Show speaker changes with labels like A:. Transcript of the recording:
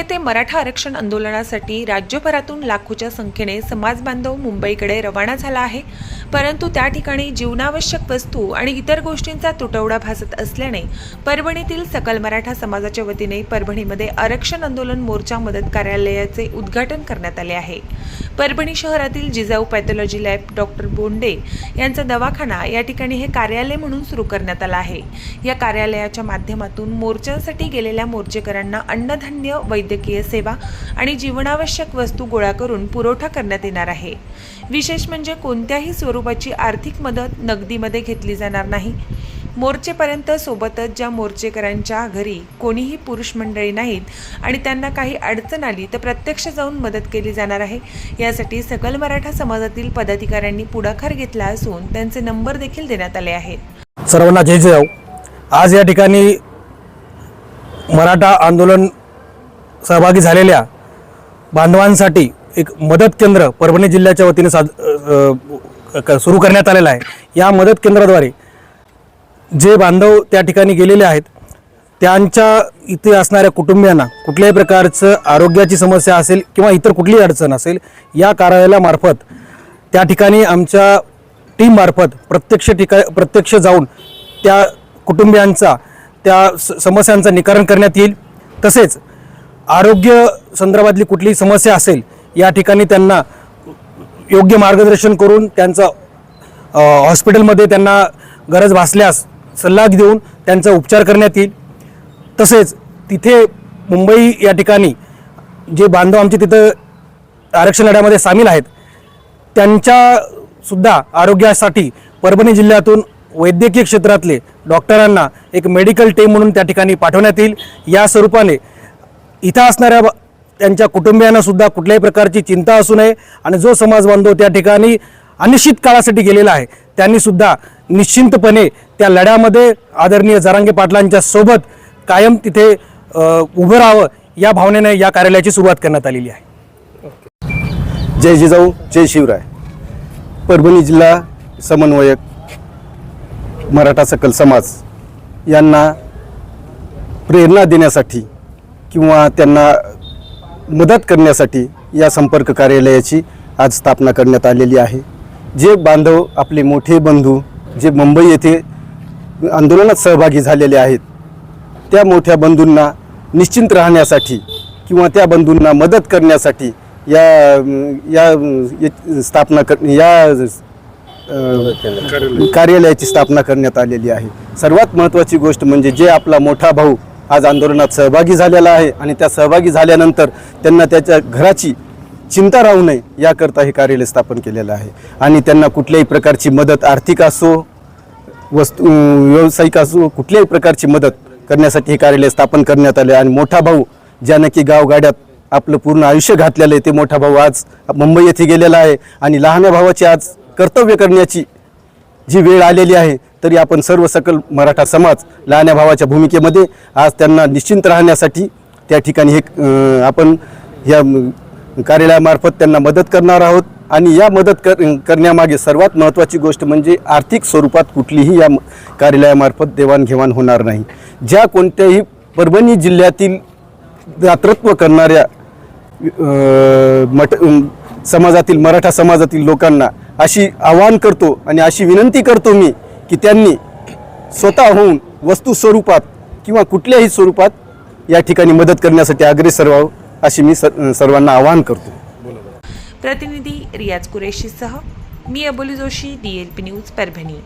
A: येथे मराठा आरक्षण आंदोलनासाठी राज्यभरातून लाखोच्या संख्येने समाज बांधव मुंबईकडे रवाना झाला आहे. परंतु त्या ठिकाणी जीवनावश्यक वस्तू आणि इतर गोष्टींचा तुटवडा भासत असल्याने परभणीतील सकल मराठा समाजाच्या वतीने परभणीमध्ये आरक्षण आंदोलन मोर्चा मदत कार्यालयाचे उद्घाटन करण्यात आले आहे. परभणी शहरातील Jijau pathology lab doctor Bonde यांचा दवाखाना या ठिकाणी हे कार्यालय म्हणून सुरू करण्यात आलं आहे. या कार्यालयाच्या माध्यमातून मोर्चांसाठी गेलेल्या मोर्चेकरांना अन्नधान्य वैद्यकीय सेवा आणि जीवनावश्यक वस्तू गोळा करून पुरवठा करण्यात येणार आहे. विशेष म्हणजे कोणत्याही स्वरूपाची आर्थिक मदत नगदीमध्ये घेतली जाणार नाही. मोर्चेपर्यंत सोबतच ज्या मोर्चेकरांच्या घरी कोणीही पुरुष मंडळी नाहीत आणि त्यांना काही अडचण आली तर प्रत्यक्ष जाऊन मदत केली जाणार आहे. यासाठी सकल मराठा समाजातील पदाधिकाऱ्यांनी पुढाकार घेतला असून त्यांचे नंबर देखील देण्यात आले आहेत.
B: सर्वांना जय जय आज या ठिकाणी मराठा आंदोलन सहभागी झालेल्या बांधवांसाठी एक मदत केंद्र परभणी जिल्ह्याच्या वतीने साध सुरू करण्यात आलेलं आहे. या मदत केंद्राद्वारे जे बांधव त्या ठिकाणी गेलेले आहेत त्यांच्या इथे असणाऱ्या कुटुंबियांना कुठल्याही प्रकारचं आरोग्याची समस्या असेल किंवा इतर कुठलीही अडचण असेल या कार्यालयामार्फत त्या ठिकाणी आमच्या टीममार्फत प्रत्यक्ष ठिका प्रत्यक्ष जाऊन त्या कुटुंबियांचा त्या स समस्यांचं निवारण करण्यात येईल. तसेच आरोग्य संदर्भातली कुठलीही समस्या असेल या ठिकाणी त्यांना योग्य मार्गदर्शन करून त्यांचं हॉस्पिटलमध्ये त्यांना गरज भासल्यास सल्ला देऊन त्यांचा उपचार करण्यात येईल. तसेच तिथे मुंबई या ठिकाणी जे बांधव आमचे तिथं आरक्षण लढ्यामध्ये सामील आहेत त्यांच्यासुद्धा आरोग्यासाठी परभणी जिल्ह्यातून वैद्यकीय क्षेत्रातले डॉक्टरांना एक मेडिकल टीम म्हणून त्या ठिकाणी पाठवण्यात येईल. या स्वरूपाने इथं असणाऱ्या ब- त्यांच्या कुटुंबियांना सुद्धा कुठल्याही प्रकारची चिंता असू नये आणि जो समाज बांधव त्या ठिकाणी अनिश्चित काळासाठी गेलेला आहे त्यांनी सुद्धा निश्चिंतपणे त्या लढ्यामध्ये आदरणीय जरांगे पाटलांच्या सोबत कायम तिथे उभं राहावं या भावनेने या कार्यालयाची सुरुवात करण्यात आलेली आहे.
C: जय जिजाऊ जय शिवराय. परभणी जिल्हा समन्वयक मराठा सकल समाज यांना प्रेरणा देण्यासाठी किंवा त्यांना मदत करण्यासाठी या संपर्क कार्यालयाची आज स्थापना करण्यात आलेली आहे. जे बांधव आपले मोठे बंधू जे मुंबई येथे आंदोलनात सहभागी झालेले आहेत त्या मोठ्या बंधूंना निश्चिंत राहण्यासाठी किंवा त्या बंधूंना मदत करण्यासाठी या या स्थापना कर या कार्यालयाची स्थापना करण्यात आलेली आहे. सर्वात महत्त्वाची गोष्ट म्हणजे जे आपला मोठा भाऊ आज आंदोलनात सहभागी झालेला आहे आणि त्या सहभागी झाल्यानंतर त्यांना त्याच्या घराची चिंता राहू नये याकरता हे कार्यालय स्थापन केलेलं आहे. आणि त्यांना कुठल्याही प्रकारची मदत आर्थिक असो वस्तू व्यावसायिक असो कुठल्याही प्रकारची मदत करण्यासाठी हे कार्यालय स्थापन करण्यात आले. आणि मोठा भाऊ ज्यानं की गावगाड्यात आपलं पूर्ण आयुष्य घातलेलं आहे ते मोठा भाऊ आज मुंबई येथे गेलेला आहे. आणि लहान्या भावाची आज कर्तव्य करण्याची जी वेळ आलेली आहे तरी आपण सर्व सकल मराठा समाज लहान्या भावाच्या भूमिकेमध्ये आज त्यांना निश्चिंत राहण्यासाठी त्या ठिकाणी हे आपण या कार्यालयामार्फत त्यांना मदत करणार आहोत. आणि या मदत कर करण्यामागे सर्वात महत्त्वाची गोष्ट म्हणजे आर्थिक स्वरूपात कुठलीही या कार्यालयामार्फत देवाणघेवाण होणार नाही. ज्या कोणत्याही परभणी जिल्ह्यातील दातृत्व करणाऱ्या मठ समाजातील मराठा समाजातील लोकांना अशी आवाहन करतो आणि अशी विनंती करतो मी की त्यांनी स्वतः होऊन वस्तू स्वरूपात किंवा कुठल्याही स्वरूपात या ठिकाणी मदत करण्यासाठी अग्रेसर व्हावं. अशी मी सर्वांना आवाहन करतो.
A: प्रतिनिधी रियाज कुरेशीसह मी Aboli Joshi DLP P news Parbhani.